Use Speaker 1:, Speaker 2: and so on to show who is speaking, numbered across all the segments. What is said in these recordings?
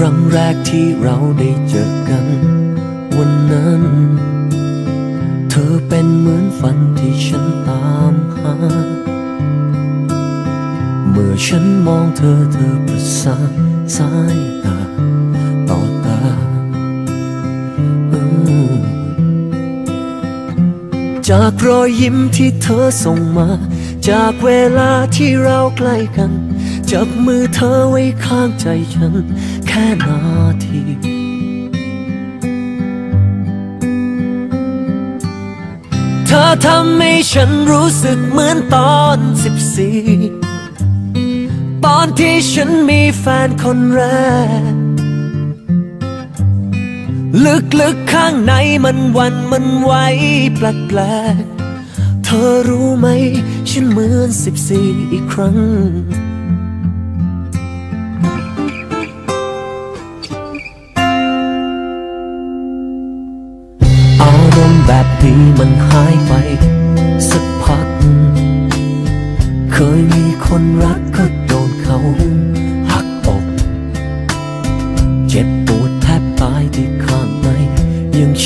Speaker 1: ครั้งแรกที่เราได้เจอกัน วันนั้น เธอเป็นเหมือนฝันที่ฉันตามหา เมื่อฉันมองเธอเธอประสานสายตาต่อตาจากรอยยิ้มที่เธอส่งมา จากเวลาที่เราใกล้กันจับมือเธอไว้ข้างใจฉัน แค่นาทีเธอทำให้ฉันรู้สึกเหมือนตอนสิบสี่ตอนที่ฉันมีแฟนคนแรก ลึกๆข้างในมันวันมันไหวแปลกๆเธอรู้ไหม ฉันเหมือนสิบสี่อีกครั้ง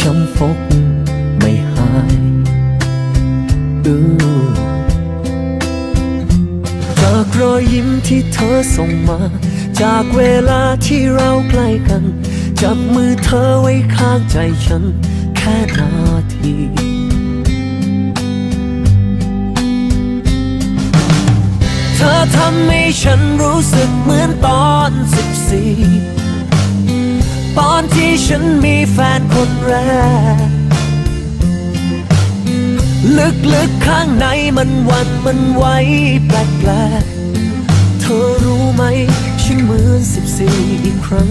Speaker 1: ช้ำฟกไม่หายอือจากรอยยิ้มที่เธอส่งมา จากเวลาที่เราใกล้กัน จับมือเธอไว้ข้างใจฉัน แค่นาทีเธอทำให้ฉันรู้สึกเหมือนตอนสิบสี่ ตอนที่ฉันมีแฟนคนแรก ลึกๆข้างในมันหวันมันไหวแปลกๆ เธอรู้ไหม ฉันเหมือนสิบสี่อีกครั้ง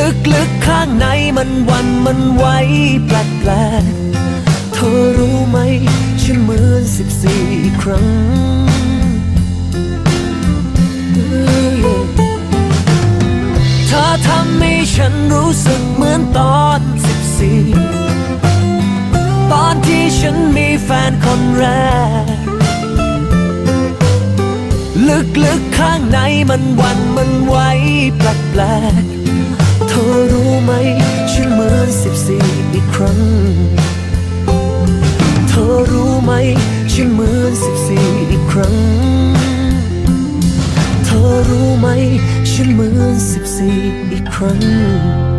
Speaker 1: ลึกๆข้างในมันวันมันไหวแปลกๆเธอรู้ไหมฉันเหมือนสิบสี่ครั้ง เธอทำให้ฉันรู้สึกเหมือนตอนสิบสี่ตอนที่ฉันมีแฟนคนแรก ลึกๆข้างในมันวันมันไหวแปลกๆ ธอรู้ไหม ฉันเหมือนสิบสี่อีกครั้ง เธอรู้ไหม ฉันเหมือนสิบสี่อีกครั้ง เธอรู้ไหม ฉันเหมือนสิบสี่อีกครั้ง